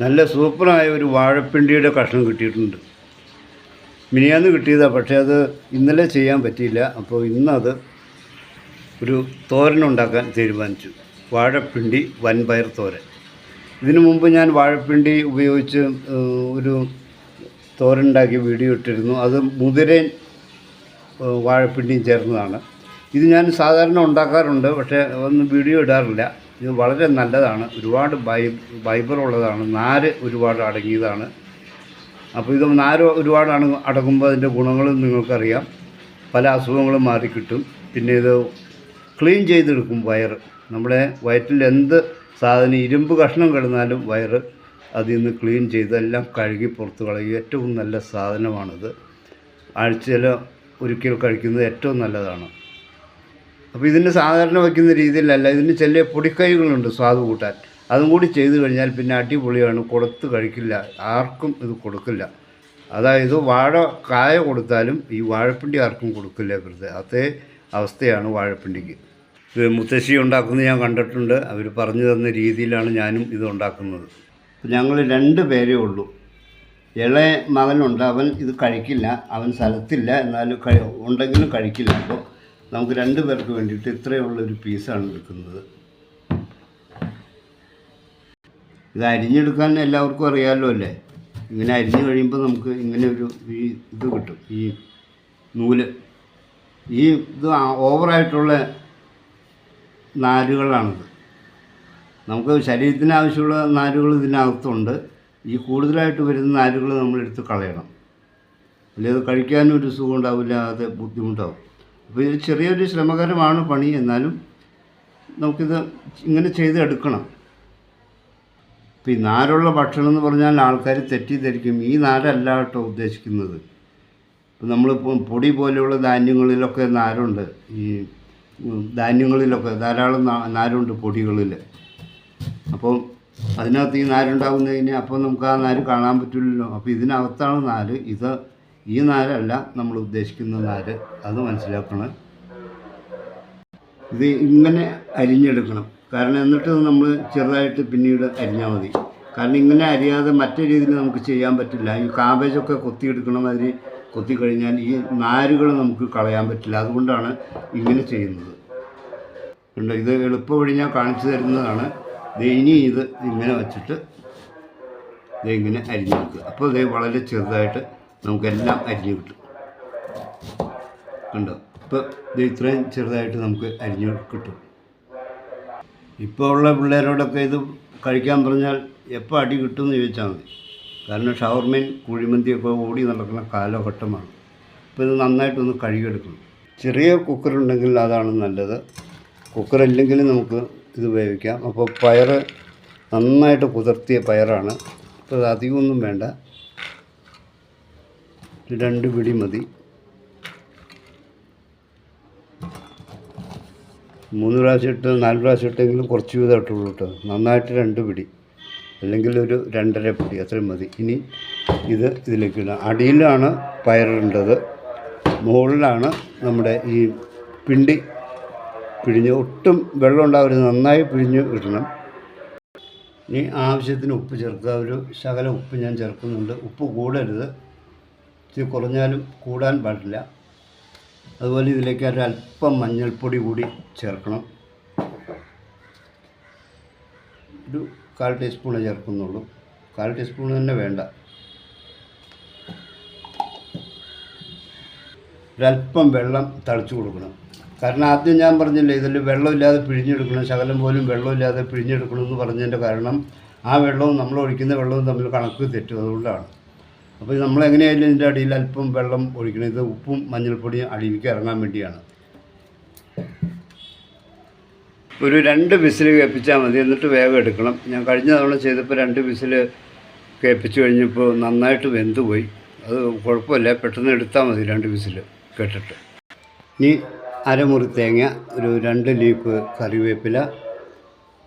നല്ല സൂപ്പറായ ഒരു വാഴപ്പിണ്ടിയുടെ കഷ്ണം കിട്ടിയിട്ടുണ്ട്. മിനിയാന്ന് കിട്ടിയതാണ് പക്ഷേ അത് ഇന്നലെ ചെയ്യാൻ പറ്റിയില്ല. അപ്പോൾ ഇന്നത് ഒരു തോരൻ ഉണ്ടാക്കാൻ തീരുമാനിച്ചു. വാഴപ്പിണ്ടി വൻപയർ തോരൻ. ഇതിനു മുമ്പ് ഞാൻ വാഴപ്പിണ്ടി ഉപയോഗിച്ച് ഒരു തോരൻ ഉണ്ടാക്കി വീഡിയോ ഇട്ടിരുന്നു. അത് മുതിരയും വാഴപ്പിണ്ടിയും ചേർന്നതാണ്. ഇത് ഞാൻ സാധാരണ ഉണ്ടാക്കാറുണ്ട് പക്ഷേ ഒന്നും വീഡിയോ ഇടാറില്ല. ഇത് വളരെ നല്ലതാണ്. ഒരുപാട് ബൈ ഉള്ളതാണ് നാര് ഒരുപാട് അടങ്ങിയതാണ്. അപ്പോൾ ഇത് നാര് ഒരുപാട് അടങ്ങുമ്പോൾ അതിന്റെ ഗുണങ്ങളും നിങ്ങൾക്കറിയാം. പല അസുഖങ്ങളും മാറിക്കിട്ടും പിന്നെ ഇത് ക്ലീൻ ചെയ്തെടുക്കും വയറ്. നമ്മുടെ വയറ്റിൽ എന്ത് സാധനം ഇരുമ്പ് കഷ്ണം കിടന്നാലും വയറ് അതിൽ നിന്ന് ക്ലീൻ ചെയ്തെല്ലാം കഴുകി പുറത്ത് കളയും ഏറ്റവും നല്ല സാധനമാണിത്. ആഴ്ചയിൽ ഒരിക്കൽ കഴിക്കുന്നത് ഏറ്റവും നല്ലതാണ്. അപ്പോൾ ഇതിന് സാധാരണ വയ്ക്കുന്ന രീതിയിലല്ല. ഇതിന് ചില പൊടിക്കൈകളുണ്ട് സ്വാദ് കൂട്ടാൻ. അതും കൂടി ചെയ്തു കഴിഞ്ഞാൽ പിന്നെ അടിപൊളിയാണ്. കൊടുത്ത് കഴിക്കില്ല. ആർക്കും ഇത് കൊടുക്കില്ല. അതായത് വാഴ കായ കൊടുത്താലും ഈ വാഴപ്പിണ്ടി ആർക്കും കൊടുക്കില്ല വെറുതെ. അതേ അവസ്ഥയാണ് വാഴപ്പിണ്ടിക്ക്. ഇത് മുത്തശ്ശി ഉണ്ടാക്കുന്നത് ഞാൻ കണ്ടിട്ടുണ്ട്. അവർ പറഞ്ഞു തന്ന രീതിയിലാണ് ഞാനും ഇത് ഉണ്ടാക്കുന്നത്. ഞങ്ങൾ രണ്ട് പേരേ ഉള്ളൂ. ഇളയ മകനുണ്ട്. അവൻ ഇത് കഴിക്കില്ല. അവൻ സ്ഥലത്തില്ല. എന്നാലും ഉണ്ടെങ്കിലും കഴിക്കില്ല. അപ്പോൾ നമുക്ക് രണ്ട് പേർക്ക് വേണ്ടിയിട്ട് ഇത്രയുള്ള ഒരു പീസാണ് എടുക്കുന്നത്. ഇത് അരിഞ്ഞെടുക്കാൻ എല്ലാവർക്കും അറിയാമല്ലോ അല്ലേ? ഇങ്ങനെ അരിഞ്ഞു കഴിയുമ്പോൾ നമുക്ക് ഇങ്ങനെ ഒരു ഈ ഇത് കിട്ടും. ഈ നൂൽ. ഈ ഇത് ഓവറായിട്ടുള്ള നാരുകളാണിത്. നമുക്ക് ശരീരത്തിന് ആവശ്യമുള്ള നാരുകൾ ഇതിനകത്തുണ്ട്. ഈ കൂടുതലായിട്ട് വരുന്ന നാരുകൾ നമ്മളെടുത്ത് കളയണം. അല്ലെങ്കിൽ അത് കഴിക്കാനും ഒരു സുഖം ഉണ്ടാവില്ല അത് ബുദ്ധിമുട്ടാവും. അപ്പോൾ ഇത് ചെറിയൊരു ശ്രമകരമാണ് പണി. എന്നാലും നമുക്കിത് ഇങ്ങനെ ചെയ്തെടുക്കണം. ഇപ്പോൾ ഈ നാരുള്ള ഭക്ഷണം എന്ന് പറഞ്ഞാൽ ആൾക്കാർ തെറ്റിദ്ധരിക്കും. ഈ നാരല്ല കേട്ടോ ഉദ്ദേശിക്കുന്നത്. ഇപ്പം നമ്മളിപ്പോൾ പൊടി പോലെയുള്ള ധാന്യങ്ങളിലൊക്കെ നാരുണ്ട്. ഈ ധാന്യങ്ങളിലൊക്കെ ധാരാളം നാരുണ്ട് പൊടികളിൽ അപ്പോൾ അതിനകത്ത് ഈ നാരുണ്ടാകുന്നതിന് അപ്പോൾ നമുക്ക് ആ നാര് കാണാൻ പറ്റില്ലല്ലോ. അപ്പോൾ ഇതിനകത്താണ് നാര്. ഇത് ഈ നാരല്ല നമ്മൾ ഉദ്ദേശിക്കുന്ന നാര്. അത് മനസ്സിലാക്കണം. ഇത് ഇങ്ങനെ അരിഞ്ഞെടുക്കണം. കാരണം എന്നിട്ട് നമ്മൾ ചെറുതായിട്ട് പിന്നീട് അരിഞ്ഞാൽ മതി. കാരണം ഇങ്ങനെ അരിയാതെ മറ്റേ രീതിയിൽ നമുക്ക് ചെയ്യാൻ പറ്റില്ല. ഈ കാബേജൊക്കെ കൊത്തിയെടുക്കണം അതിന് കൊത്തിക്കഴിഞ്ഞാൽ ഈ നാരുകൾ നമുക്ക് കളയാൻ പറ്റില്ല. അതുകൊണ്ടാണ് ഇങ്ങനെ ചെയ്യുന്നത്. ഉണ്ട് ഇത് എളുപ്പ വഴി ഞാൻ കാണിച്ചു തരുന്നതാണ്. ഇനി ഇത് ഇങ്ങനെ വച്ചിട്ട് ഇങ്ങനെ അരിഞ്ഞെടുക്കുക. അപ്പോൾ ഇത് വളരെ ചെറുതായിട്ട് നമുക്കെല്ലാം അരിഞ്ഞ് കിട്ടും. കണ്ടോ? ഇപ്പോൾ ഇത് ഇത്രയും ചെറുതായിട്ട് നമുക്ക് അരിഞ്ഞ് കിട്ടും. ഇപ്പോൾ ഉള്ള പിള്ളേരോടൊക്കെ ഇത് കഴിക്കാൻ പറഞ്ഞാൽ എപ്പോൾ അടി കിട്ടുമെന്ന് ചോദിച്ചാൽ മതി. കാരണം ഷവർമയും കുഴിമന്തിയൊക്കെ ഓടി നടക്കുന്ന കാലഘട്ടമാണ്. അപ്പോൾ ഇത് നന്നായിട്ടൊന്ന് കഴുകിയെടുക്കണം. ചെറിയ കുക്കറുണ്ടെങ്കിൽ അതാണ് നല്ലത്. കുക്കറില്ലെങ്കിൽ നമുക്ക് ഇത് വേവിക്കാം. അപ്പോൾ പയർ നന്നായിട്ട് കുതിർത്തിയ പയറാണ്. അപ്പോൾ അധികമൊന്നും വേണ്ട. രണ്ട് പിടി മതി. മൂന്ന് പ്രാവശ്യം ഇട്ട് നാല് പ്രാവശ്യം ഇട്ടെങ്കിലും കുറച്ച് വീതം ഇട്ടുള്ളൂ കേട്ടോ നന്നായിട്ട് രണ്ട് പിടി. അല്ലെങ്കിൽ ഒരു രണ്ടര പിടി അത്രയും മതി. ഇനി ഇത് ഇതിലേക്ക് ഇടാം. അടിയിലാണ് പയറിടേണ്ടത് മുകളിലാണ് നമ്മുടെ ഈ പിണ്ടി പിഴിഞ്ഞ് ഒട്ടും വെള്ളം ഉണ്ടാവരുത്. നന്നായി പിഴിഞ്ഞ് ഇടണം. ഇനി ആവശ്യത്തിന് ഉപ്പ് ചേർക്കുക. ഒരു ശകലം ഉപ്പ് ഞാൻ ചേർക്കുന്നുണ്ട്. ഉപ്പ് കൂടരുത്. ഇച്ചിരി കുറഞ്ഞാലും കൂടാൻ പാടില്ല. അതുപോലെ ഇതിലേക്ക് ഒരല്പം മഞ്ഞൾപ്പൊടി കൂടി ചേർക്കണം. ഒരു കാൽ ടീസ്പൂണേ ചേർക്കുന്നുള്ളൂ. കാൽ ടീസ്പൂൺ തന്നെ വേണ്ട. ഒരല്പം വെള്ളം തളിച്ചു കൊടുക്കണം. കാരണം ആദ്യം ഞാൻ പറഞ്ഞില്ലേ ഇതിൽ വെള്ളമില്ലാതെ പിഴിഞ്ഞെടുക്കണം ശകലം പോലും വെള്ളമില്ലാതെ പിഴിഞ്ഞെടുക്കണമെന്ന് പറഞ്ഞതിന്റെ കാരണം ആ വെള്ളവും നമ്മൾ ഒഴിക്കുന്ന വെള്ളവും തമ്മിൽ കണക്ക് തെറ്റും അതുകൊണ്ടാണ് അപ്പോൾ നമ്മൾ എങ്ങനെയായാലും ഇതിന്റെ അടിയിൽ അല്പം വെള്ളം ഒഴിക്കണം. ഇത് ഉപ്പും മഞ്ഞൾപ്പൊടിയും അടിയിലേക്ക് ഇറങ്ങാൻ വേണ്ടിയാണ്. ഒരു രണ്ട് വിസിൽ കേൾപ്പിച്ചാൽ മതി. എന്നിട്ട് വേഗം എടുക്കണം. ഞാൻ കഴിഞ്ഞ തവണ ചെയ്തപ്പോൾ രണ്ട് വിസിൽ കേൾപ്പിച്ച് കഴിഞ്ഞപ്പോൾ നന്നായിട്ട് വെന്ത് പോയി. അത് കുഴപ്പമില്ല. പെട്ടെന്ന് എടുത്താൽ മതി രണ്ട് വിസിൽ കേട്ടിട്ട്. ഇനി അരമുറി തേങ്ങ ഒരു രണ്ട് ലീഫ് കറിവേപ്പില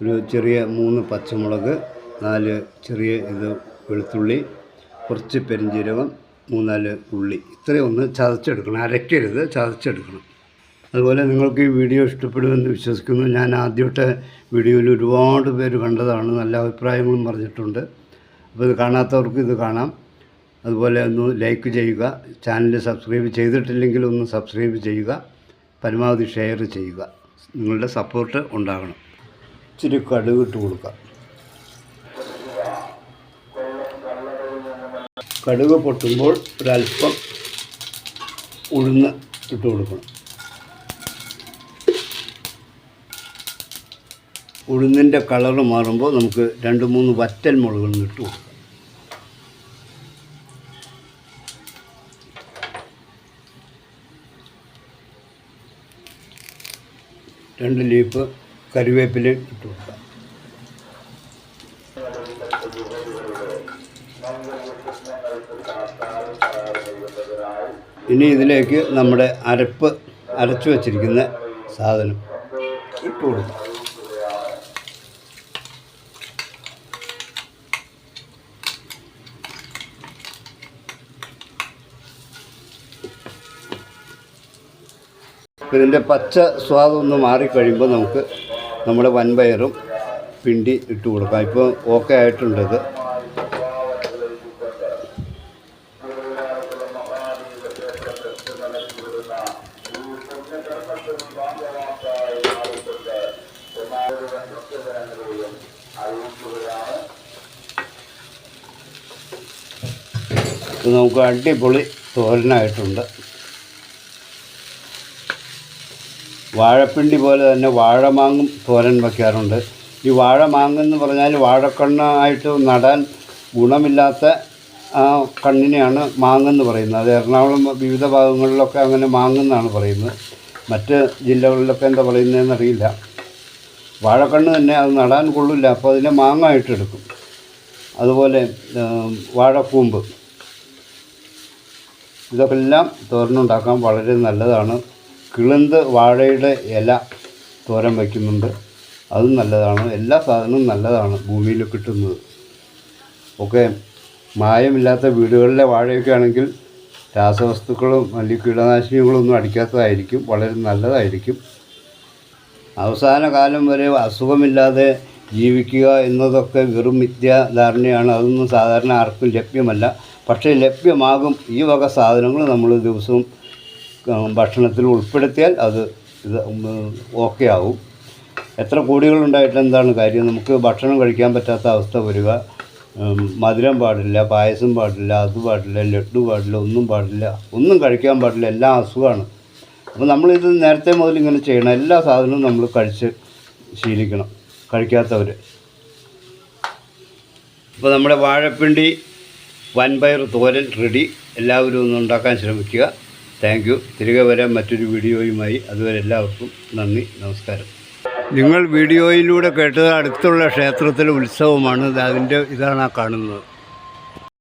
ഒരു ചെറിയ മൂന്ന് പച്ചമുളക് നാല് ചെറിയ ഇത് വെളുത്തുള്ളി കുറച്ച് പെരിഞ്ചീരകം മൂന്നാൽ ഉള്ളി ഇത്രയും ഒന്ന് ചതച്ചെടുക്കണം. അരക്കരുത് ചതച്ചെടുക്കണം. അതുപോലെ നിങ്ങൾക്ക് ഈ വീഡിയോ ഇഷ്ടപ്പെടുമെന്ന് വിശ്വസിക്കുന്നു. ഞാൻ ആദ്യത്തെ വീഡിയോയിൽ ഒരുപാട് പേര് കണ്ടതാണ്. നല്ല അഭിപ്രായങ്ങളും പറഞ്ഞിട്ടുണ്ട്. അപ്പോൾ ഇത് കാണാത്തവർക്ക് ഇത് കാണാം. അതുപോലെ ഒന്ന് ലൈക്ക് ചെയ്യുക. ചാനൽ സബ്സ്ക്രൈബ് ചെയ്തിട്ടില്ലെങ്കിൽ ഒന്ന് സബ്സ്ക്രൈബ് ചെയ്യുക. പരമാവധി ഷെയർ ചെയ്യുക. നിങ്ങളുടെ സപ്പോർട്ട് ഉണ്ടാകണം. ഇച്ചിരി കടുവിട്ട് കൊടുക്കുക കടുക് പൊട്ടുമ്പോൾ ഒരല്പം ഉഴുന്ന് ഇട്ട് കൊടുക്കണം. ഉഴുന്നിന്റെ കളറ് മാറുമ്പോൾ നമുക്ക് രണ്ട് മൂന്ന് വറ്റൽ മുളകൾ ഇട്ട് കൊടുക്കാം. രണ്ട് ലീഫ് കറിവേപ്പില ഇട്ട് കൊടുക്കാം. ഇനി ഇതിലേക്ക് നമ്മുടെ അരപ്പ് അരച്ചു വച്ചിരിക്കുന്ന സാധനം. ഇട്ട് കൊടുക്കാം. ഇതിന്റെ പച്ച സ്വാദൊന്ന് മാറിക്കഴിയുമ്പോൾ നമുക്ക് നമ്മുടെ വൻപയറും പിണ്ടി ഇട്ട് കൊടുക്കാം. ഇപ്പോൾ ഓക്കെ ആയിട്ടുണ്ട് ഇത് നമുക്ക് അടിപൊളി തോരനായിട്ടുണ്ട്. വാഴപ്പിണ്ടി പോലെ തന്നെ വാഴമാങ്ങും തോരൻ വയ്ക്കാറുണ്ട് ഈ വാഴമാങ്ങെന്ന് പറഞ്ഞാൽ വാഴക്കണ്ണായിട്ട് നടാൻ ഗുണമില്ലാത്ത ആ കണ്ണിനെയാണ് മാങ്ങെന്ന് പറയുന്നത്. അത് എറണാകുളം വിവിധ ഭാഗങ്ങളിലൊക്കെ അങ്ങനെ മാങ്ങെന്നാണ് പറയുന്നത്. മറ്റ് ജില്ലകളിലൊക്കെ എന്താ പറയുന്നതെന്ന് അറിയില്ല. വാഴക്കണ്ണ് തന്നെ അത് നടാൻ കൊള്ളില്ല അപ്പോൾ അതിനെ മാങ്ങ ഇട്ടെടുക്കും അതുപോലെ വാഴക്കൂമ്പ്. ഇതൊക്കെ എല്ലാം തോരനുണ്ടാക്കാൻ വളരെ നല്ലതാണ്. കിളുന്ത് വാഴയുടെ ഇല തോരൻ വയ്ക്കുന്നുണ്ട്. അതും നല്ലതാണ്. എല്ലാ സാധനവും നല്ലതാണ് ഭൂമിയിൽ കിട്ടുന്നത്. ഒക്കെ മായമില്ലാത്ത വീടുകളിലെ വാഴയൊക്കെ ആണെങ്കിൽ രാസവസ്തുക്കളും അല്ലെങ്കിൽ കീടനാശിനികളും ഒന്നും അടിക്കാത്തതായിരിക്കും. വളരെ നല്ലതായിരിക്കും. അവസാന കാലം വരെ അസുഖമില്ലാതെ ജീവിക്കുക എന്നതൊക്കെ വെറും മിഥ്യാധാരണയാണ്. അതൊന്നും സാധാരണ ആർക്കും ലഭ്യമല്ല. പക്ഷേ ലഭ്യമാകും ഈ വക സാധനങ്ങൾ നമ്മൾ ദിവസവും ഭക്ഷണത്തിൽ ഉൾപ്പെടുത്തിയാൽ അത് ഇത് ഓക്കെ ആവും എത്ര കോടികളുണ്ടായിട്ട് എന്താണ് കാര്യം? നമുക്ക് ഭക്ഷണം കഴിക്കാൻ പറ്റാത്ത അവസ്ഥ വരിക. മധുരം പാടില്ല പായസം പാടില്ല അത് പാടില്ല ലഡു പാടില്ല ഒന്നും പാടില്ല ഒന്നും കഴിക്കാൻ പാടില്ല എല്ലാം അസുഖമാണ്. അപ്പോൾ നമ്മളിത് നേരത്തെ മുതൽ ഇങ്ങനെ ചെയ്യണം. എല്ലാ സാധനവും നമ്മൾ കഴിച്ച് ശീലിക്കണം. കഴിക്കാത്തവർ അപ്പോൾ നമ്മുടെ വാഴപ്പിണ്ടി വൻപയർ തോരൻ റെഡി. എല്ലാവരും ഒന്ന് ഉണ്ടാക്കാൻ ശ്രമിക്കുക. താങ്ക് യു തിരികെ വരാൻ മറ്റൊരു വീഡിയോയുമായി. അതുവരെ എല്ലാവർക്കും നന്ദി. നമസ്കാരം. നിങ്ങൾ വീഡിയോയിലൂടെ കേട്ടത് അടുത്തുള്ള ക്ഷേത്രത്തിലെ ഉത്സവമാണ്. അതിന്റെ ഇതാണ് ആ കാണുന്നത്.